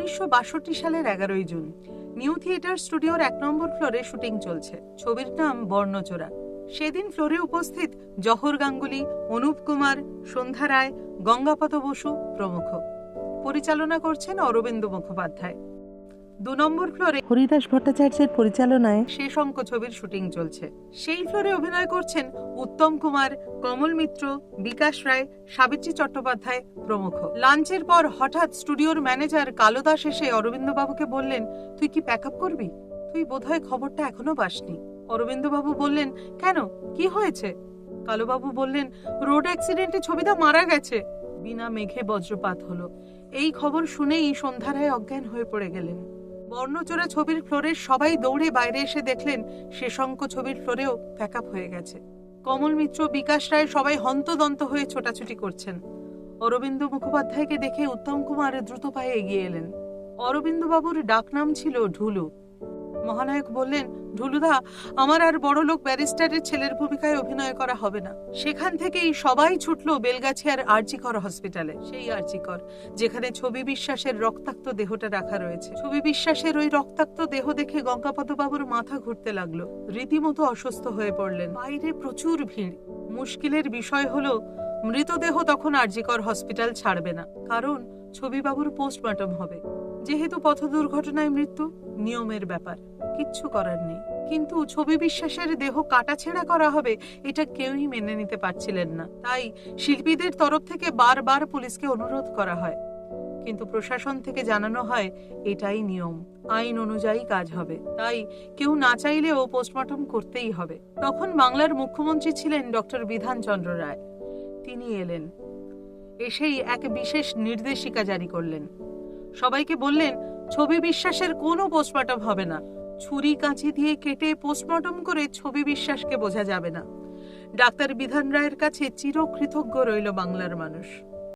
উনিশশো বাষট্টি সালের এগারোই জুন। নিউ থিয়েটার স্টুডিওর এক নম্বর ফ্লোরে শুটিং চলছে। ছবির নাম বর্ণচোরা। সেদিন ফ্লোরে উপস্থিত জহর গাঙ্গুলি, অনুপ কুমার, সন্ধ্যা রায় গঙ্গাপদ বসু প্রমুখ। পরিচালনা করছেন অরবিন্দ মুখোপাধ্যায়। দু নম্বর ফ্লোরে হরিদাস ভট্টাচার্যের পরিচালনায় শেষ অঙ্ক ছবির শুটিং চলছে। সেই ফ্লোরে অভিনয় করছেন উত্তম কুমার কমল মিত্র বিকাশ রায় সাবিত্রী চট্টোপাধ্যায় প্রমুখ। লাঞ্চের পর হঠাৎ স্টুডিওর ম্যানেজার কালো দাস এসে অরবিন্দবাবুকে বললেন তুই কি প্যাক আপ করবি? তুই বোধহয় খবরটা এখনও পাসনি। অরবিন্দবাবু বললেন কেন? কি হয়েছে? কালোবাবু বললেন রোড অ্যাক্সিডেন্টে ছবিটা মারা গেছে। বিনা মেঘে বজ্রপাত হলো। এই খবর শুনেই সন্ধ্যারায় অজ্ঞান হয়ে পড়ে গেলেন। বর্ণচোরা ছবির ফ্লোরে সবাই দৌড়ে বাইরে এসে দেখলেন শেষঙ্ক ছবির ফ্লোরেও প্যাকআপ হয়ে গেছে। কমল মিত্র, বিকাশ রায় সবাই হন্তদন্ত হয়ে ছোটাছুটি করছেন। অরবিন্দ মুখোপাধ্যায়কে দেখে উত্তম কুমার দ্রুত পায়ে এগিয়ে এলেন। অরবিন্দবাবুর ডাকনাম ছিল ঢুলু। মহানায়ক বললেন, ঢুলুদা, আমার আর বড় লোক ব্যারিস্টারের ছেলের ভূমিকায় অভিনয় করা হবে না। সেখান থেকেই সবাই ছুটলো বেলগাছিয়ার আরজিকর হসপিটালে। সেই আরজিকর, যেখানে ছবি বিশ্বাসের রক্তাক্ত দেহটা রাখা রয়েছে। ছবি বিশ্বাসের ওই রক্তাক্ত দেহ দেখে গঙ্গাপদ বাবুর মাথা ঘুরতে লাগল। রীতিমতো অসুস্থ হয়ে পড়লেন। বাইরে প্রচুর ভিড়। মুশকিলের বিষয় হলো, মৃতদেহ তখন আরজিকর হসপিটাল ছাড়বে না। কারণ, ছবিবাবুর পোস্টমর্টম হবে। যেহেতু পথ দুর্ঘটনায় মৃত্যু, নিয়মের ব্যাপার, কিচ্ছু করার নেই। কিন্তু ছবি বিশ্বাসের দেহ কাটাছেঁড়া করা হবে, এটা কেউই মেনে নিতে পারছিলেন না। তাই শিল্পীদের তরফ থেকে বারবার পুলিশকে অনুরোধ করা হয়। কিন্তু প্রশাসন থেকে জানানো হয়, এটাই নিয়ম, আইন অনুযায়ী কাজ হবে। তাই কেউ না চাইলেও পোস্টমর্টম করতেই হবে। তখন বাংলার মুখ্যমন্ত্রী ছিলেন ডক্টর বিধানচন্দ্র রায়। তিনি এলেন। এসেই এক বিশেষ নির্দেশিকা জারি করলেন। সবাইকে বললেন, ছবি বিশ্বাসের কোনো পোস্টমর্টম হবে না। ছুরি কাঁচি দিয়ে কেটে পোস্টমর্টম করে ছবি বিশ্বাসকে বোঝা যাবে না। ডাক্তার বিধান রায়ের কাছে চিরকৃতজ্ঞ রইল বাংলার মানুষ।